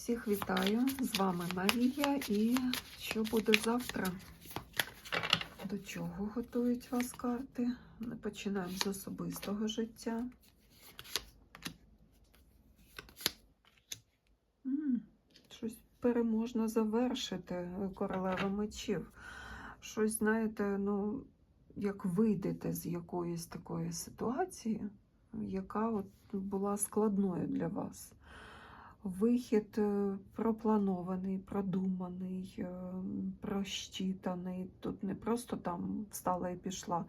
Всіх вітаю! З вами Марія і що буде завтра? До чого готують вас карти? Ми починаємо з особистого життя. М, Щось переможно завершити королева мечів. Щось, знаєте, ну, як вийдете з якоїсь такої ситуації, яка от була складною для вас. Вихід е, пропланований, продуманий, е, прощитаний. Тут не просто там встала і пішла,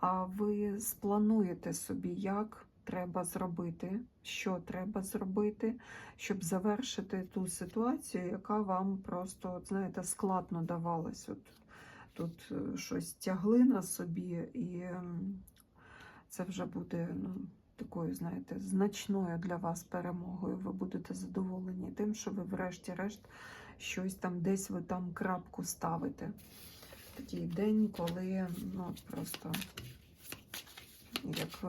а ви сплануєте собі, як треба зробити, що треба зробити, щоб завершити ту ситуацію, яка вам просто, знаєте, складно давалась. От тут е, щось тягли на собі, і це вже буде ну, такою, знаєте, значною для вас перемогою. Ви будете задоволені тим, що ви, врешті-решт, щось там десь ви там крапку ставите. Такий день, коли ну, просто як е,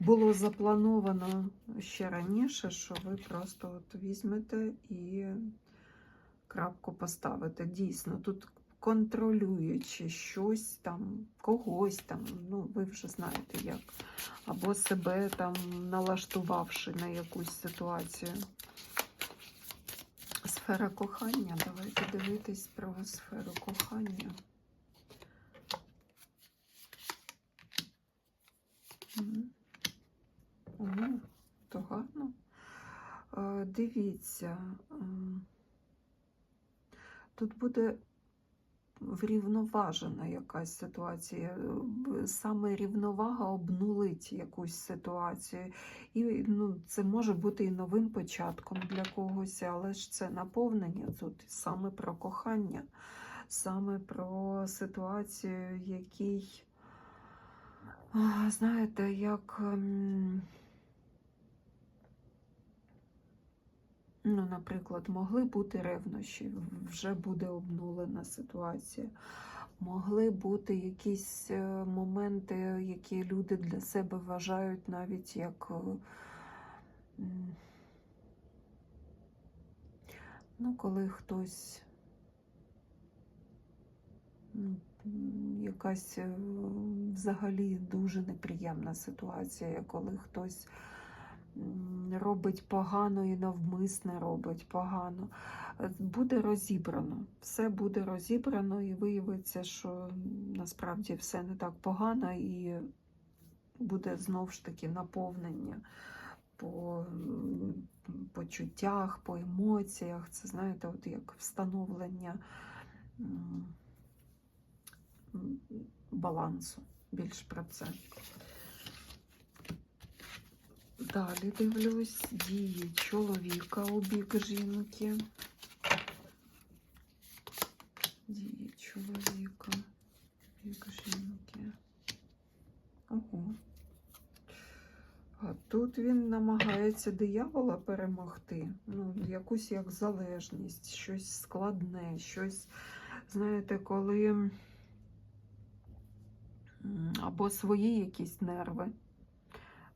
було заплановано ще раніше, що ви просто от візьмете і крапку поставите. Дійсно, тут контролюючи щось там, когось там, ну ви вже знаєте як, або себе там налаштувавши на якусь ситуацію. Сфера кохання. Давайте дивитись про сферу кохання. Мгм. То гарно. Е, Дивіться, ем, тут буде врівноважена якась ситуація. Е, Саме рівновага обнулить якусь ситуацію. І ну, це може бути і новим початком для когось, але ж це наповнення тут саме про кохання, саме про ситуацію, якій, знаєте, як. Ну, наприклад, могли бути ревнощі, вже буде обнулена ситуація. Могли бути якісь е, моменти, які люди для себе вважають навіть як. е, Ну, коли хтось. ну, Якась е, взагалі дуже неприємна ситуація, коли хтось робить погано і навмисне робить погано. Е, Буде розібрано, все буде розібрано, і виявиться, що насправді все не так погано, і буде знову ж таки наповнення по почуттях, по емоціях. Це знаєте, от як встановлення балансу. Більш про це. Далі дивлюсь дії чоловіка у бік жінки. Дії чоловіка у бік жінки. Ого. А тут він намагається диявола перемогти. Ну, якусь як залежність, щось складне, щось, знаєте, коли або свої якісь нерви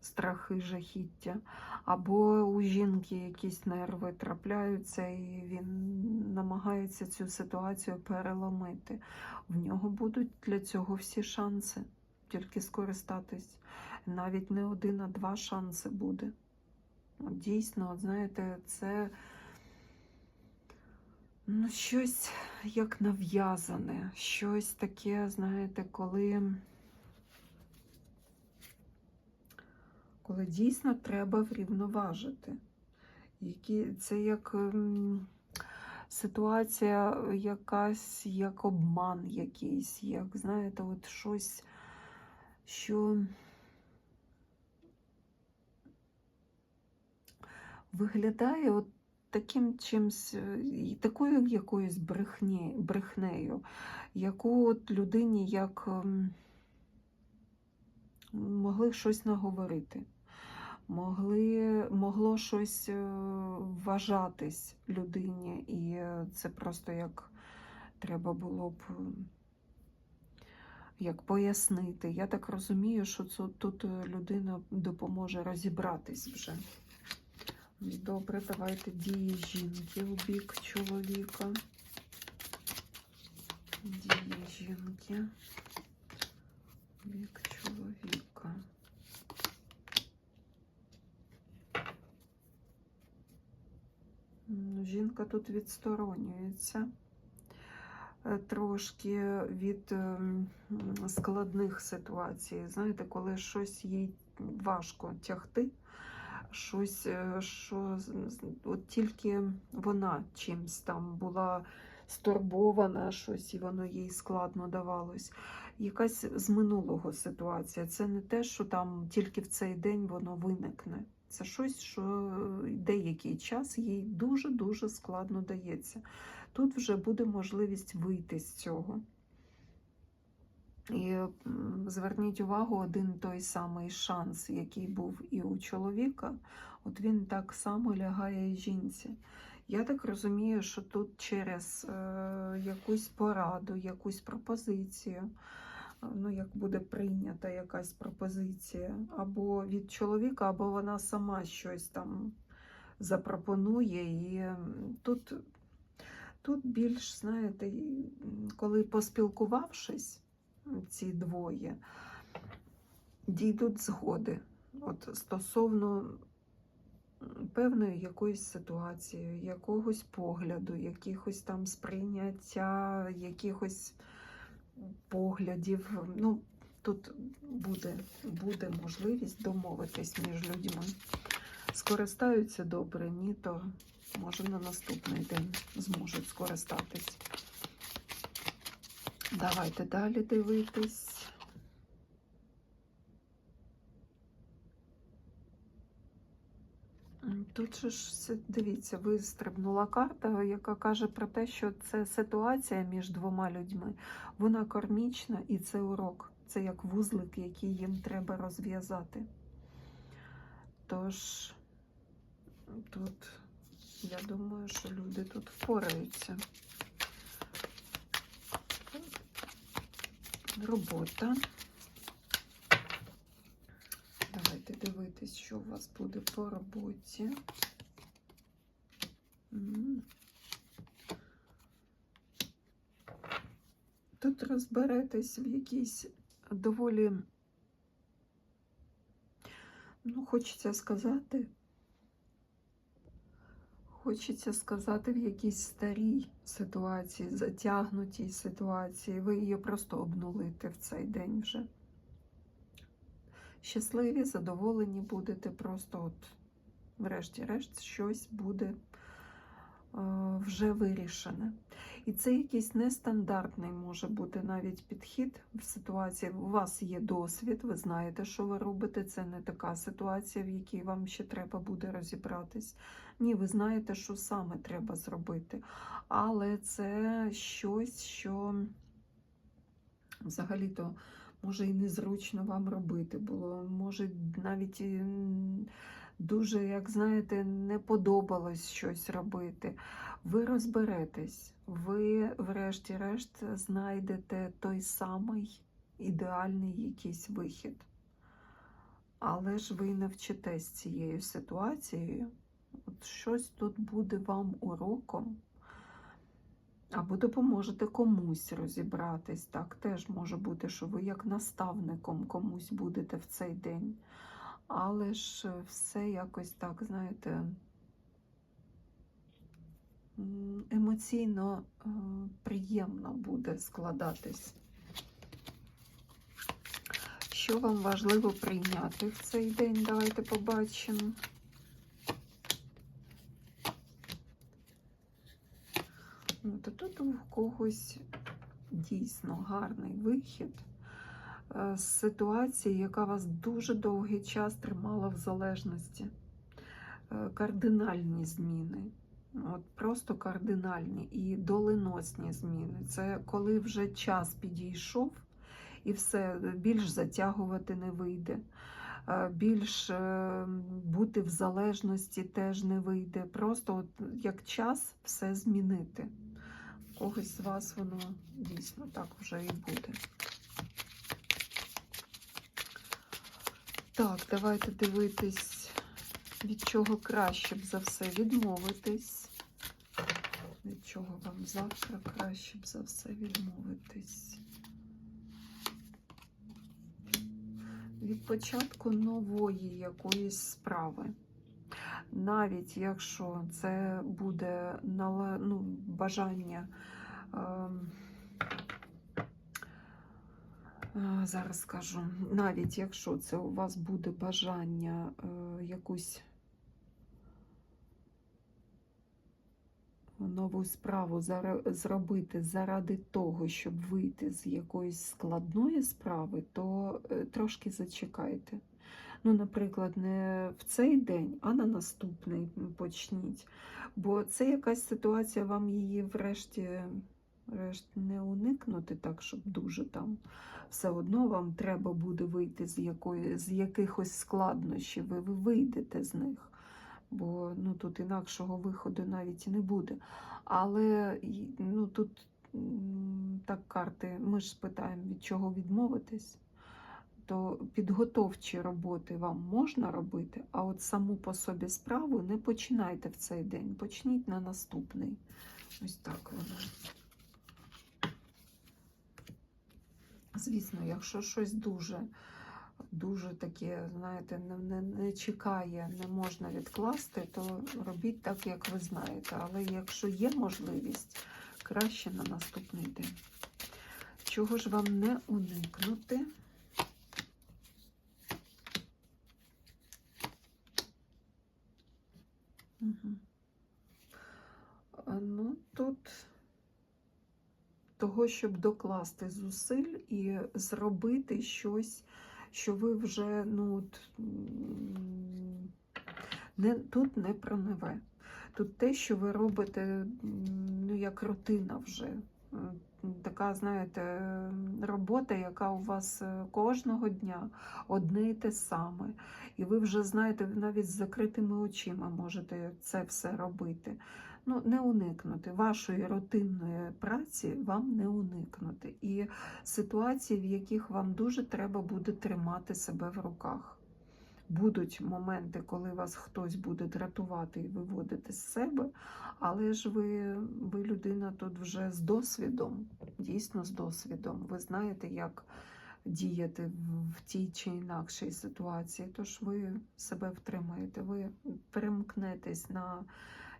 страхи, жахіття, або у жінки якісь нерви трапляються, і він намагається цю ситуацію переломити. В нього будуть для цього всі шанси, тільки скористатись. Навіть не один, а два шанси буде. Дійсно, от знаєте, це ну, щось як нав'язане, щось таке, знаєте, коли. Коли дійсно треба врівноважити. Які, це як ем, ситуація якась, як обман якийсь, як, знаєте, от щось, що виглядає от таким чимсь, е, такою якоюсь брехні, брехнею, яку от людині як. ем, могли щось наговорити, могли, могло щось е, вважатись людині, і е, це просто як треба було б як пояснити. Я так розумію, що це, тут е, людина допоможе розібратись вже. Добре, давайте дії жінки у бік чоловіка. Дії жінки бік чоловіка. М, Жінка тут відсторонюється е, трошки від ем, складних ситуацій. Знаєте, коли щось їй важко тягти, щось, е, що от тільки вона чимсь там була стурбована, щось і воно їй складно давалось. Якась з минулого ситуація. Це не те, що там тільки в цей день воно виникне. Це щось, що деякий час їй дуже-дуже складно дається. Тут вже буде можливість вийти з цього. І зверніть увагу, один той самий шанс, який був і у чоловіка, от він так само лягає жінці. Я так розумію, що тут через е, якусь пораду, якусь пропозицію, е, ну як буде прийнята якась пропозиція, або від чоловіка, або вона сама щось там запропонує. І тут, тут більш, знаєте, коли поспілкувавшись, ці двоє дійдуть згоди от стосовно певної якоїсь ситуації, якогось погляду, якихось там сприйняття, якихось поглядів. Ну, тут буде, буде можливість домовитись між людьми. Скористаються добре, ні, то може на наступний день зможуть скористатись. Давайте далі дивитись. М, Тут же ж дивіться, вистрибнула карта, яка каже про те, що це ситуація між двома людьми. Вона кармічна і це урок. Це як вузлик, який їм треба розв'язати. Тож тут я думаю, що люди тут впораються. Робота. Давайте дивитись, що у вас буде по роботі. Тут розберетесь в якійсь доволі, ну, хочеться сказати, хочеться сказати, в якійсь старій ситуації, затягнутій ситуації. Ви її просто обнулите в цей день вже. Щасливі, задоволені будете, просто от, врешті-решт, щось буде е, вже вирішене. І це якийсь нестандартний може бути навіть підхід в ситуації. У вас є досвід, ви знаєте, що ви робите. Це не така ситуація, в якій вам ще треба буде розібратись. Ні, ви знаєте, що саме треба зробити. Але це щось, що взагалі-то може і незручно вам робити було. Може, навіть дуже, як знаєте, не подобалось щось робити. Ви розберетесь, ви, врешті-решт, знайдете той самий ідеальний якийсь вихід. Але ж ви навчитесь цією ситуацією. От щось тут буде вам уроком. Або допоможете комусь розібратись. Так теж може бути, що ви як наставником комусь будете в цей день. Але ж е, все якось так, знаєте, емоційно е, приємно буде складатись. Що вам важливо прийняти в цей день? Давайте побачимо. То тут у когось дійсно гарний вихід е, з ситуації, яка вас дуже довгий час тримала в залежності. Е, Кардинальні зміни. От Просто кардинальні і доленосні зміни. Це коли вже час підійшов і все, більш затягувати не вийде. Е, Більш бути в залежності теж не вийде. Просто от як час все змінити. Когось з вас воно дійсно так вже і буде. Так, давайте дивитись Від чого краще б за все відмовитись? Від чого вам завтра краще б за все відмовитись? Від початку нової якоїсь справи. Навіть якщо це буде ну, бажання. ем, е, Зараз скажу, навіть якщо це у вас буде бажання е, якусь нову справу зробити заради того, щоб вийти з якоїсь складної справи, то е, трошки зачекайте. Ну, наприклад, не в цей день, а на наступний почніть. Бо це якась ситуація, вам її врешті решт не уникнути, так, щоб дуже там все одно вам треба буде вийти з, якої, з якихось складнощів, ви, ви вийдете з них. Бо ну, тут інакшого виходу навіть і не буде. Але ну, тут так карти, ми ж питаємо, від чого відмовитись, то підготовчі роботи вам можна робити, а от саму по собі справу не починайте в цей день, почніть на наступний. Ось так воно. Звісно, якщо щось дуже, дуже таке, знаєте, не, не, не чекає, не можна відкласти, то робіть так, як ви знаєте. Але якщо є можливість, краще на наступний день. Чого ж вам не уникнути? Тут того, щоб докласти зусиль і зробити щось, що ви вже ну, не, тут не про нове. Тут те, що ви робите, ну, як рутина вже. Така, знаєте, робота, яка у вас е, кожного дня одне і те саме. І ви вже знаєте, навіть з закритими очима можете це все робити. Ну, не уникнути. Вашої рутинної праці вам не уникнути. І ситуації, в яких вам дуже треба буде тримати себе в руках. Будуть моменти, коли вас хтось буде дратувати і виводити з себе, але ж ви, ви людина тут вже з досвідом, дійсно з досвідом. Ви знаєте, як діяти в- тій чи інакшій ситуації. Тож ви себе втримаєте, ви перемкнетесь на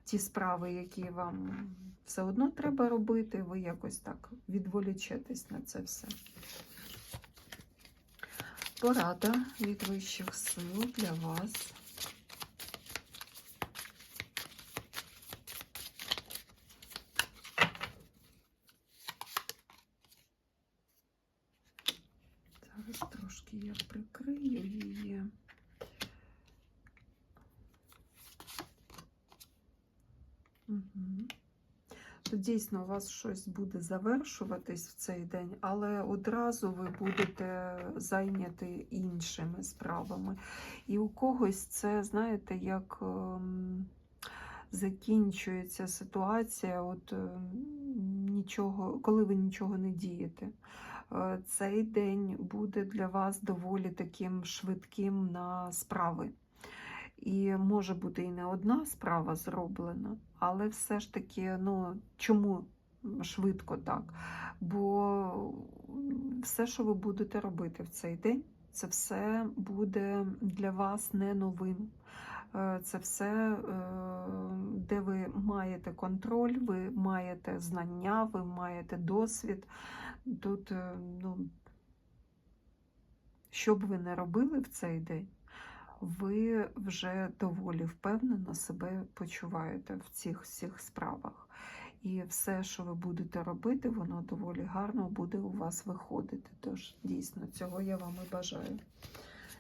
ті справи, які вам все одно треба робити, ви якось так відволічетесь на це все. Порада від вищих сил для вас. Зараз трошки я прикрию її. Угу. То дійсно у вас щось буде завершуватись в цей день, але одразу ви будете зайняті іншими справами. І у когось це, знаєте, як ем, закінчується ситуація, от ем, нічого, коли ви нічого не дієте. Е, Цей день буде для вас доволі таким швидким на справи. І може бути і не одна справа зроблена, але все ж таки, ну чому швидко так? Бо все, що ви будете робити в цей день, це все буде для вас не новим. Е, Це все, е, де ви маєте контроль, ви маєте знання, ви маєте досвід. Тут, е, ну, що б ви не робили в цей день, ви вже доволі впевнено себе почуваєте в цих всіх справах. І все, що ви будете робити, воно доволі гарно буде у вас виходити. Тож, дійсно, цього я вам і бажаю.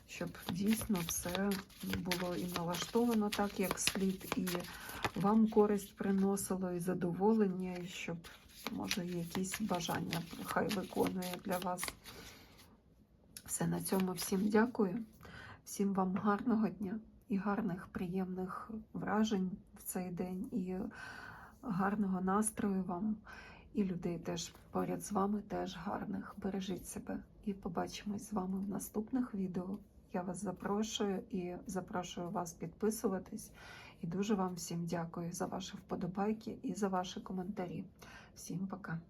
Щоб дійсно все було і налаштовано так, як слід, і вам користь приносило, і задоволення, і щоб, може, якісь бажання хай виконує для вас. Все на цьому всім дякую. Всім вам гарного дня і гарних, приємних вражень в цей день, і гарного настрою вам, і людей теж поряд з вами теж гарних. Бережіть себе і побачимось з вами в наступних відео. Я вас запрошую і запрошую вас підписуватись. І дуже вам всім дякую за ваші вподобайки і за ваші коментарі. Всім пока!